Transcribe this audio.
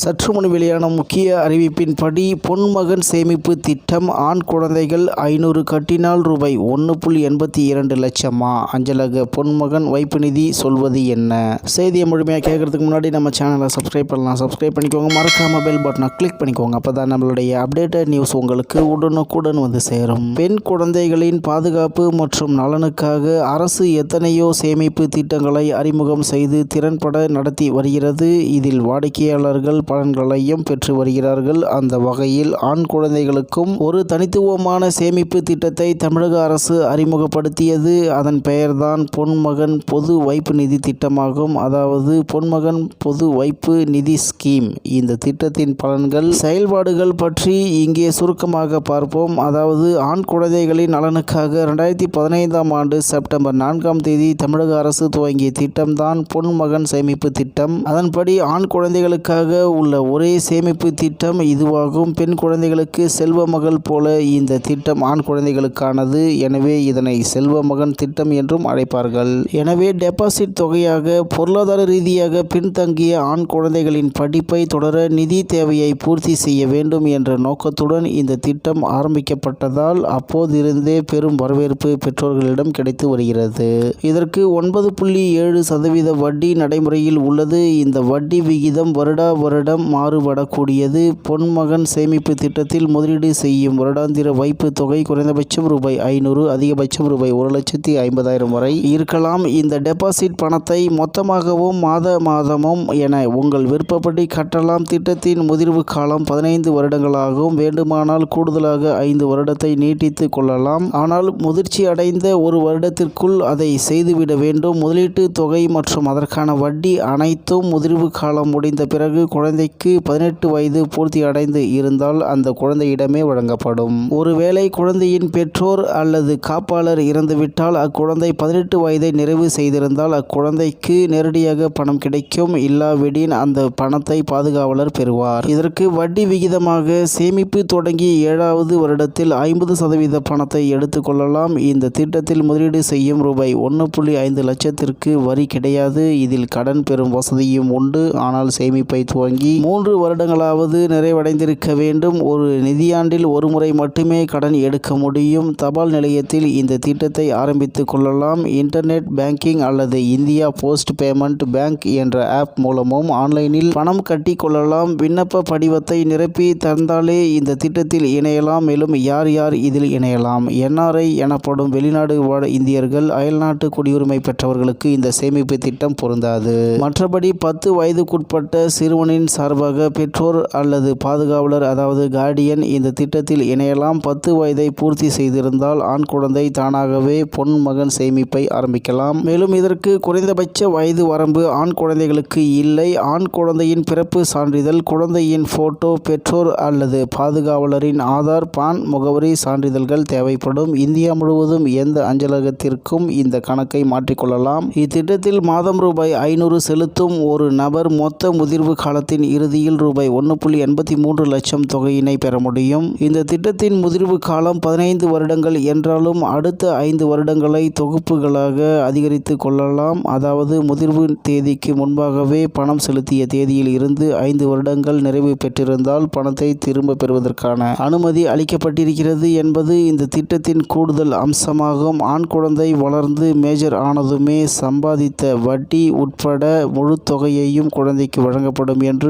சற்று முன் வெளியான முக்கிய அறிவிப்பின்படி பொன்மகன் சேமிப்பு திட்டம் ஆண் குழந்தைகள் ஐநூறு கட்டினால் ரூபாய் ஒன்று புள்ளி எண்பத்தி இரண்டு லட்சமா? அஞ்சலக பொன்மகன் வைப்பு நிதி சொல்வது என்ன? செய்தியை முழுமையாக கேட்கறதுக்கு முன்னாடி நம்ம சேனலை சப்ஸ்கிரைப் பண்ணலாம். சப்ஸ்கிரைப் பண்ணிக்கோங்க. மறக்காம பெல் பட்டனை கிளிக் பண்ணிக்கோங்க. அப்போ தான் நம்மளுடைய அப்டேட்டட் நியூஸ் உங்களுக்கு உடனுக்குடன் வந்து சேரும். பெண் குழந்தைகளின் பாதுகாப்பு மற்றும் நலனுக்காக அரசு எத்தனையோ சேமிப்பு திட்டங்களை அறிமுகம் செய்து திறன்பட நடத்தி வருகிறது. இதில் வாடிக்கையாளர்கள் பலன்களையும் பெற்று வருகிறார்கள். அந்த வகையில் ஆண் குழந்தைகளுக்கும் ஒரு தனித்துவமான சேமிப்பு திட்டத்தை தமிழக அரசு அறிமுகப்படுத்தியது. அதன் பெயர்தான் பொன்மகன் பொது வைப்பு நிதி திட்டமாகும். அதாவது பொன்மகன் பொது வைப்பு நிதி ஸ்கீம். இந்த திட்டத்தின் பலன்கள் செயல்பாடுகள் பற்றி இங்கே சுருக்கமாக பார்ப்போம். அதாவது ஆண் குழந்தைகளின் நலனுக்காக ரெண்டாயிரத்தி பதினைந்தாம் ஆண்டு செப்டம்பர் நான்காம் தேதி தமிழக அரசு துவங்கிய திட்டம்தான் பொன்மகன் சேமிப்பு திட்டம். அதன்படி ஆண் குழந்தைகளுக்காக உள்ள ஒரே சேமிப்பு திட்டம் இதுவாகும். பெண் குழந்தைகளுக்கு செல்வ மகள் போல இந்த திட்டம் ஆண் குழந்தைகளுக்கானது. எனவே இதனை செல்வ மகன் திட்டம் என்றும் அழைப்பார்கள். எனவே டெபாசிட் தொகையாக பொருளாதார ரீதியாக பின்தங்கிய ஆண் குழந்தைகளின் படிப்பை தொடர நிதி தேவையை பூர்த்தி செய்ய வேண்டும் என்ற நோக்கத்துடன் இந்த திட்டம் ஆரம்பிக்கப்பட்டதால் அப்போதிருந்தே பெரும் வரவேற்பு பெற்றோர்களிடம் கிடைத்து வருகிறது. இதற்கு ஒன்பது புள்ளி ஏழு சதவீத வட்டி நடைமுறையில் உள்ளது. இந்த வட்டி விகிதம் வருடா வருடம் மாறுபடக்கூடியது. பொன்மகன் சேமிப்பு திட்டத்தில் முதலீடு செய்யும் வருடாந்திர வைப்பு தொகை குறைந்தபட்சம் ரூபாய் ஐநூறு அதிகபட்சம் ரூபாய் ஒரு லட்சத்தி ஐம்பதாயிரம் வரை இருக்கலாம். இந்த டெபாசிட் பணத்தை மொத்தமாகவும் மாத மாதமும் என உங்கள் விருப்பப்படி கட்டலாம். திட்டத்தின் முதிர்வு காலம் பதினைந்து வருடங்களாகவும் வேண்டுமானால் கூடுதலாக ஐந்து வருடத்தை நீட்டித்து கொள்ளலாம். ஆனால் முதிர்ச்சி அடைந்த ஒரு வருடத்திற்குள் அதை செய்துவிட வேண்டும். முதலீட்டு தொகை மற்றும் அதற்கான வட்டி அனைத்தும் முதிர்வு காலம் முடிந்த பிறகு குழந்தைக்கு பதினெட்டு வயது பூர்த்தி அடைந்து இருந்தால் அந்த குழந்தையிடமே வழங்கப்படும். ஒருவேளை குழந்தையின் பெற்றோர் அல்லது காப்பாளர் இறந்துவிட்டால் அக்குழந்தை பதினெட்டு வயதை நிறைவு செய்திருந்தால் அக்குழந்தைக்கு நேரடியாக பணம் கிடைக்கும். இல்லாவிடின் அந்த பணத்தை பாதுகாவலர் பெறுவார். இதற்கு வட்டி விகிதமாக சேமிப்பு தொடங்கி ஏழாவது வருடத்தில் ஐம்பது சதவீத பணத்தை எடுத்துக்கொள்ளலாம் இந்த திட்டத்தில் முதலீடு செய்யும் ரூபாய் ஒன்று புள்ளி ஐந்து லட்சத்திற்கு வரி கிடையாது. இதில் கடன் பெறும் வசதியும் உண்டு. ஆனால் சேமிப்பை துவங்கி மூன்று வருடங்களாவது நிறைவடைந்திருக்க வேண்டும். ஒரு நிதியாண்டில் ஒருமுறை மட்டுமே கடன் எடுக்க முடியும். தபால் நிலையத்தில் இந்த திட்டத்தை ஆரம்பித்து கொள்ளலாம். இன்டர்நெட் பேங்கிங் அல்லது இந்தியா போஸ்ட் பேமெண்ட் பேங்க் என்ற ஆப் மூலமும் ஆன்லைனில் பணம் கட்டி கொள்ளலாம். விண்ணப்ப படிவத்தை நிரப்பி தந்தாலே இந்த திட்டத்தில் இணையலாம். மேலும் யார் யார் இதில் இணையலாம்? என்ஆர்ஐ எனப்படும் வெளிநாடு வாழ் இந்தியர்கள் அயல்நாட்டு குடியுரிமை பெற்றவர்களுக்கு இந்த சேமிப்பு திட்டம் பொருந்தாது. மற்றபடி பத்து வயதுக்குட்பட்ட சிறுவனின் சார்பாக பெற்றோர் அல்லது பாதுகாவலர் அதாவது கார்டியன் இந்த திட்டத்தில் இணையலாம். பத்து வயதை பூர்த்தி செய்திருந்தால் ஆண் குழந்தை தானாகவே பொன் மகன் சேமிப்பை ஆரம்பிக்கலாம். மேலும் இதற்கு குறைந்தபட்ச வயது வரம்பு ஆண் குழந்தைகளுக்கு இல்லை. ஆண் குழந்தையின் பிறப்பு சான்றிதழ் குழந்தையின் போட்டோ பெற்றோர் அல்லது பாதுகாவலரின் ஆதார் பான் முகவரி சான்றிதழ்கள் தேவைப்படும். இந்தியா முழுவதும் எந்த அஞ்சலகத்திற்கும் இந்த கணக்கை மாற்றிக்கொள்ளலாம். இத்திட்டத்தில் மாதம் ரூபாய் ஐநூறு செலுத்தும் ஒரு நபர் மொத்த முதிர்வு காலத்தின் இறுதியில் ரூபாய் ஒன்று புள்ளி எண்பத்தி மூன்று லட்சம் தொகையினை பெற முடியும். இந்த திட்டத்தின் முதிர்வு காலம் பதினைந்து வருடங்கள் என்றாலும் அடுத்த ஐந்து வருடங்களை தொகுப்புகளாக அதிகரித்து கொள்ளலாம். அதாவது முதிர்வு தேதிக்கு முன்பாகவே பணம் செலுத்திய தேதியில் இருந்து ஐந்து வருடங்கள் நிறைவு பெற்றிருந்தால் பணத்தை திரும்ப பெறுவதற்கான அனுமதி அளிக்கப்பட்டிருக்கிறது என்பது இந்த திட்டத்தின் கூடுதல் அம்சமாகும். ஆண் குழந்தை வளர்ந்து மேஜர் ஆனதுமே சம்பாதித்த வட்டி உட்பட முழு தொகையையும் குழந்தைக்கு வழங்கப்படும் என்று